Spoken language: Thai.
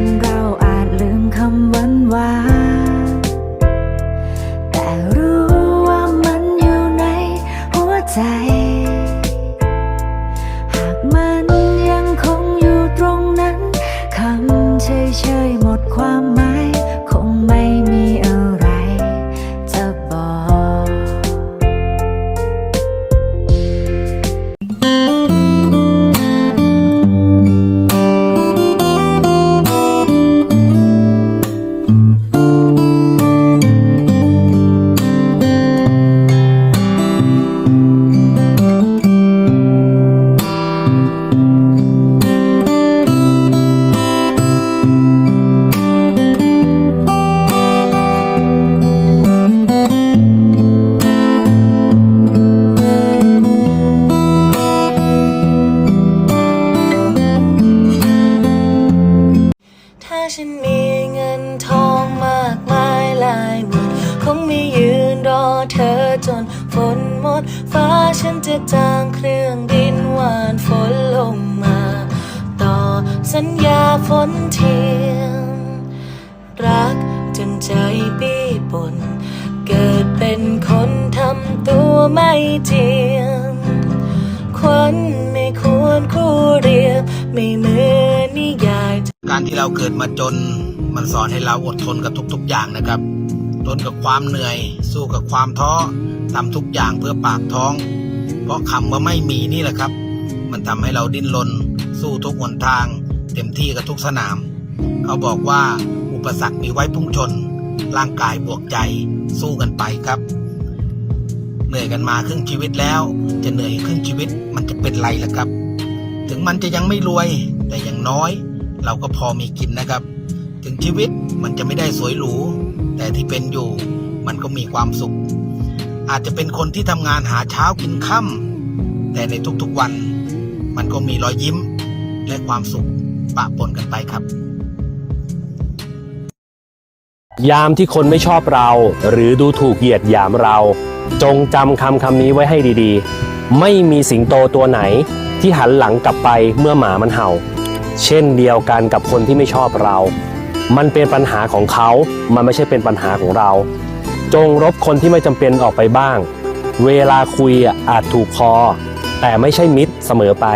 นเราอาจลืมคำวันวาแต่รู้ว่ามันอยู่ในหัวใจ ฉันมีเงินทองมากมายหลายหมื่นคงไม่ยืนรอเธอจนฝนหมด ฟ้าฉันจะจ้างเครื่องดินหวานฝนลงมา ต่อสัญญาฝนเทียม รักจนใจปีปนเกิดเป็นคนทำตัวไม่เจียมควัน การที่เราเกิดมาจนมันสอนให้เราอดทนกับทุก ๆ อย่างนะครับทนกับความเหนื่อย สู้กับความท้อทำทุกอย่างเพื่อปากท้อง เพราะคำว่าไม่มีนี่แหละครับ มันทำให้เราดิ้นรนสู้ทุกหนทาง เต็มที่กับทุกสนาม เขาบอกว่าอุปสรรคมีไว้พุ่งชน ร่างกายบวกใจสู้กันไปครับ เหนื่อยกันมาครึ่งชีวิตแล้ว จะเหนื่อยครึ่งชีวิตมันจะเป็นไรล่ะครับ ถึงมันจะยังไม่รวยแต่อย่างน้อย เราก็พอมีกินนะครับ ถึงชีวิตมันจะไม่ได้สวยหรู แต่ที่เป็นอยู่มันก็มีความสุข อาจจะเป็นคนที่ทำงานหาเช้ากินค่ำแต่ในทุกๆวัน มันก็มีรอยยิ้มและความสุขปะปนกันไปครับ ยามที่คนไม่ชอบเรา หรือดูถูกเหยียดหยามเรา จงจำคำคำนี้ไว้ให้ดีๆ ไม่มีสิงโตตัวไหนที่หันหลังกลับไปเมื่อหมามันเห่า เช่นเดียวกันกับคนที่ไม่ชอบเรา มันเป็นปัญหาของเขา มันไม่ใช่เป็นปัญหาของเรา จงรบคนที่ไม่จำเป็นออกไปบ้าง เวลาคุยอะอาจถูกคอ แต่ไม่ใช่มิตรเสมอไป